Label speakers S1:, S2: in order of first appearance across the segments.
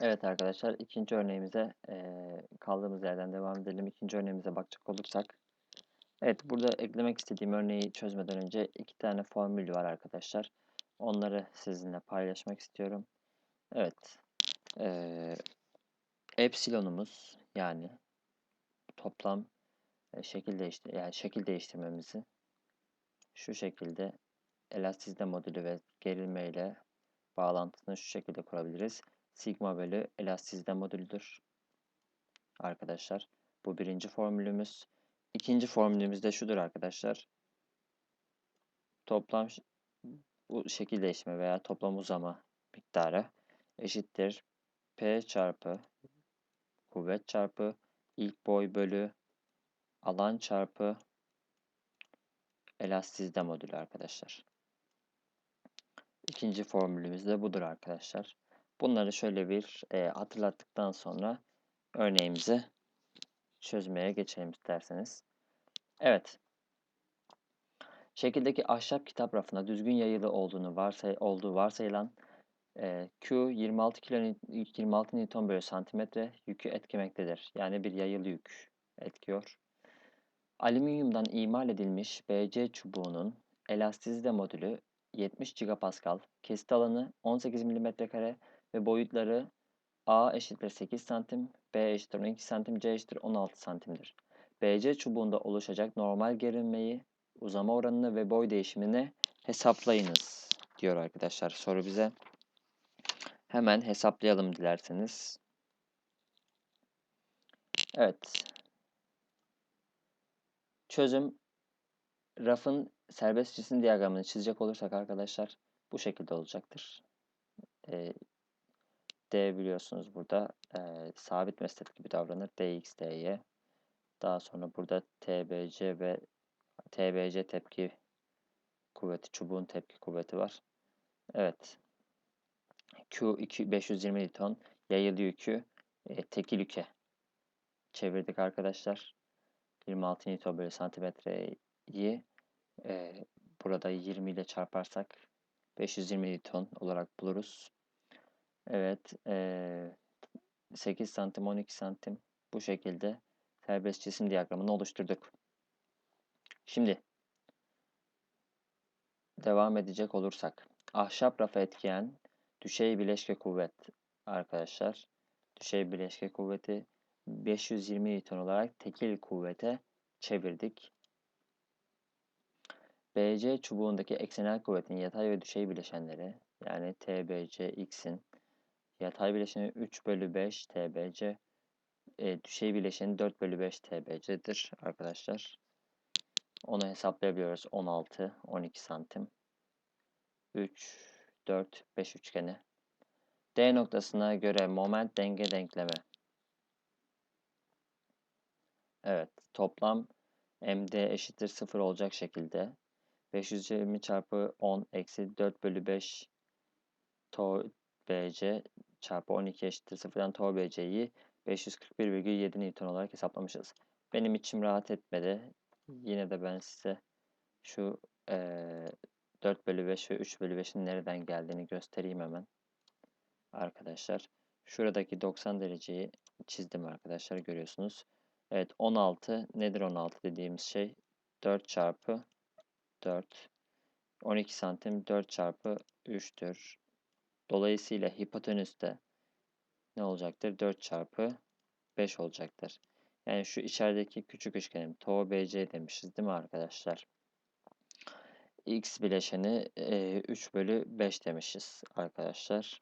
S1: Evet arkadaşlar ikinci örneğimize eee, kaldığımız yerden devam edelim. İkinci örneğimize bakacak olursak. Evet burada eklemek istediğim örneği çözmeden önce iki tane formül var arkadaşlar. Onları sizinle paylaşmak istiyorum. Evet. eee, epsilonumuz yani toplam e, şekil değiştir yani şekil değiştirmemizi şu şekilde elastisite modülü ve gerilme ile bağlantısını şu şekilde kurabiliriz. Sigma bölü elastisite modülüdür. Arkadaşlar bu birinci formülümüz. İkinci formülümüz de şudur arkadaşlar. Toplam bu şekil değişimi veya toplam uzama miktarı eşittir P çarpı kuvvet çarpı ilk boy bölü alan çarpı elastisite modülü arkadaşlar. İkinci formülümüz de budur arkadaşlar. Bunları şöyle bir e, hatırlattıktan sonra örneğimizi çözmeye geçelim isterseniz. Evet. Şekildeki ahşap kitap rafına düzgün yayılı olduğunu varsay olduğu varsayılan e, Q 26 kilo 26 Newton bölü santimetre yükü etkimektedir. Yani bir yayılı yük etkiyor. Alüminyumdan imal edilmiş BC çubuğunun elastisite modülü 70 gigapascal, kesit alanı 18 mm kare ve boyutları A eşittir 8 santim, B eşittir 12 santim, C eşittir 16 santimdir. BC çubuğunda oluşacak normal gerilmeyi, uzama oranını ve boy değişimini hesaplayınız diyor arkadaşlar soru bize. Hemen hesaplayalım dilerseniz. Evet. Çözüm rafın serbest cisim diyagramını çizecek olursak arkadaşlar bu şekilde olacaktır. E, D biliyorsunuz burada e, sabit mesnet gibi davranır. dx, dy. Daha sonra burada tbc ve tbc tepki kuvveti, çubuğun tepki kuvveti var. Evet. Q 2 520 Newton yayılı yükü e, tekil yüke çevirdik arkadaşlar. 26 Newton bölü santimetreyi e, burada 20 ile çarparsak 520 Newton olarak buluruz. Evet. E, 8 santim 12 santim bu şekilde serbest cisim diyagramını oluşturduk. Şimdi devam edecek olursak ahşap rafa etkiyen düşey bileşke kuvvet arkadaşlar. Düşey bileşke kuvveti 520 Newton olarak tekil kuvvete çevirdik. BC çubuğundaki eksenel kuvvetin yatay ve düşey bileşenleri yani TBC x'in yatay bileşeni 3 bölü 5 TBC e, düşey bileşeni 4 bölü 5 TBC'dir arkadaşlar. Onu hesaplayabiliyoruz. 16, 12 santim. 3, 4, 5 üçgeni. D noktasına göre moment denge denklemi. Evet. Toplam MD eşittir 0 olacak şekilde 520 çarpı 10 eksi 4 bölü 5 to BC çarpı 12 eşittir 0'dan to BC'yi 541,7 Newton olarak hesaplamışız. Benim içim rahat etmedi. Yine de ben size şu e, 4 bölü 5 ve 3 bölü 5'in nereden geldiğini göstereyim hemen. Arkadaşlar. Şuradaki 90 dereceyi çizdim arkadaşlar görüyorsunuz. Evet 16 nedir 16 dediğimiz şey? 4 çarpı 4. 12 santim 4 çarpı 3'tür. Dolayısıyla hipotenüs de ne olacaktır? 4 çarpı 5 olacaktır. Yani şu içerideki küçük üçgenim TOBC BC demişiz değil mi arkadaşlar? X bileşeni e, 3 bölü 5 demişiz arkadaşlar.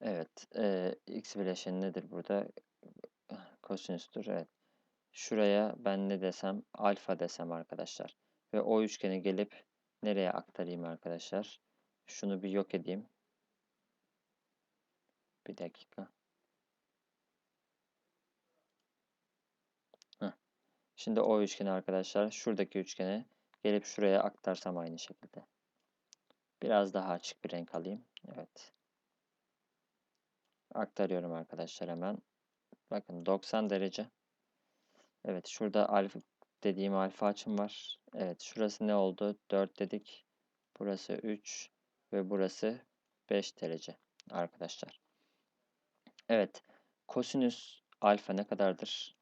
S1: Evet. E, X bileşeni nedir burada? Kosinüstür. Evet. Şuraya ben ne desem? Alfa desem arkadaşlar. Ve o üçgeni gelip nereye aktarayım arkadaşlar? Şunu bir yok edeyim. Bir dakika. Heh. Şimdi o üçgeni arkadaşlar şuradaki üçgeni gelip şuraya aktarsam aynı şekilde. Biraz daha açık bir renk alayım. Evet. Aktarıyorum arkadaşlar hemen. Bakın 90 derece. Evet şurada alfa dediğim alfa açım var. Evet şurası ne oldu? 4 dedik. Burası 3 ve burası 5 derece. arkadaşlar. Evet. Kosinüs alfa ne kadardır?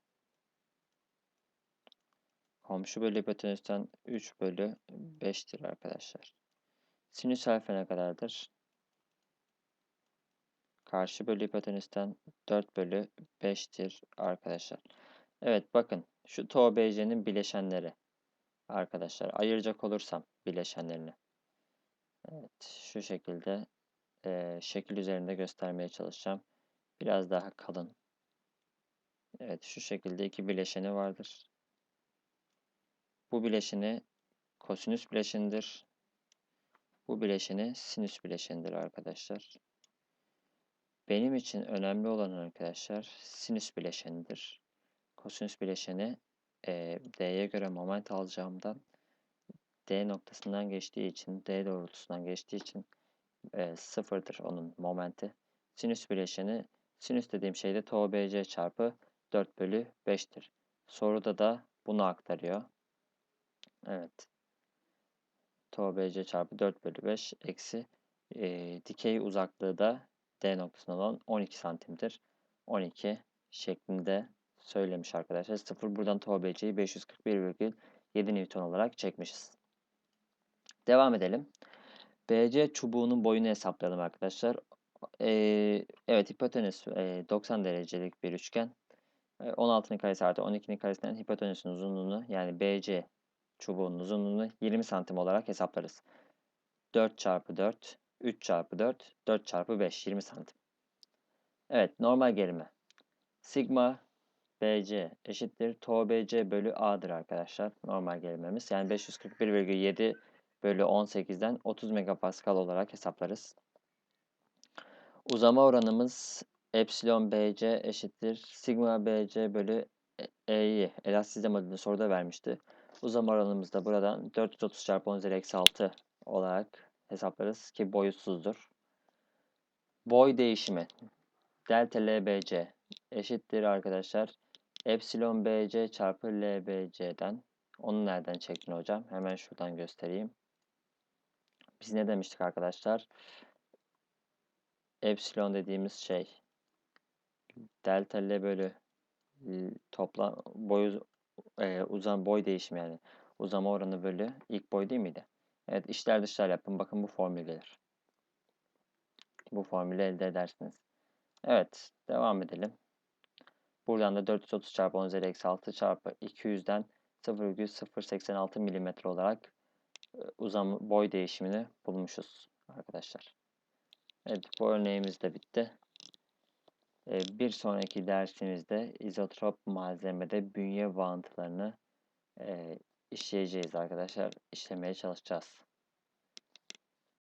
S1: Komşu bölü hipotenüsten 3 bölü 5'tir arkadaşlar. Sinüs alfa ne kadardır? Karşı bölü hipotenüsten 4 bölü 5'tir arkadaşlar. Evet bakın şu TO BC'nin bileşenleri arkadaşlar. Ayıracak olursam bileşenlerini. Evet şu şekilde e, şekil üzerinde göstermeye çalışacağım. Biraz daha kalın. Evet şu şekilde iki bileşeni vardır. Bu bileşeni kosinüs bileşenidir. Bu bileşeni sinüs bileşenidir arkadaşlar. Benim için önemli olan arkadaşlar sinüs bileşenidir. Kosinüs bileşeni e, D'ye göre moment alacağımdan D noktasından geçtiği için, D doğrultusundan geçtiği için e, sıfırdır onun momenti. Sinüs bileşeni, sinüs dediğim şey de tau BC çarpı 4 bölü 5'tir. Soruda da bunu aktarıyor. Evet. Tau BC çarpı 4 bölü 5 eksi e, dikey uzaklığı da D noktasından olan 12 santimdir. 12 şeklinde söylemiş arkadaşlar. 0 buradan tau BC'yi 541,7 Newton olarak çekmişiz. Devam edelim. BC çubuğunun boyunu hesaplayalım arkadaşlar. Ee, evet hipotenüs e, 90 derecelik bir üçgen. 16'nın karesi artı 12'nin karesinden hipotenüsün uzunluğunu yani BC çubuğunun uzunluğunu 20 santim olarak hesaplarız. 4 çarpı 4, 3 çarpı 4, 4 çarpı 5, 20 santim. Evet, normal gerime. Sigma BC eşittir tau BC bölü A'dır arkadaşlar. Normal gerimemiz. Yani 541,7 bölü 18'den 30 megapascal olarak hesaplarız. Uzama oranımız epsilon BC eşittir sigma BC bölü E'yi elastisite modülünü soruda vermişti. Uzama oranımız da buradan 430 çarpı 10 üzeri eksi 6 olarak hesaplarız ki boyutsuzdur. Boy değişimi delta LBC eşittir arkadaşlar. Epsilon BC çarpı LBC'den. Onu nereden çektin hocam? Hemen şuradan göstereyim. Biz ne demiştik arkadaşlar? Epsilon dediğimiz şey delta L bölü toplam boy e, uzam boy değişimi yani uzama oranı bölü ilk boy değil miydi? Evet işler dışlar yapın. Bakın bu formül gelir. Bu formülü elde edersiniz. Evet devam edelim. Buradan da 430 çarpı 10 üzeri eksi 6 çarpı 200'den 0,086 mm olarak uzam boy değişimini bulmuşuz arkadaşlar. Evet bu örneğimiz de bitti. Bir sonraki dersimizde izotrop malzemede bünye bağıntılarını işleyeceğiz arkadaşlar. İşlemeye çalışacağız.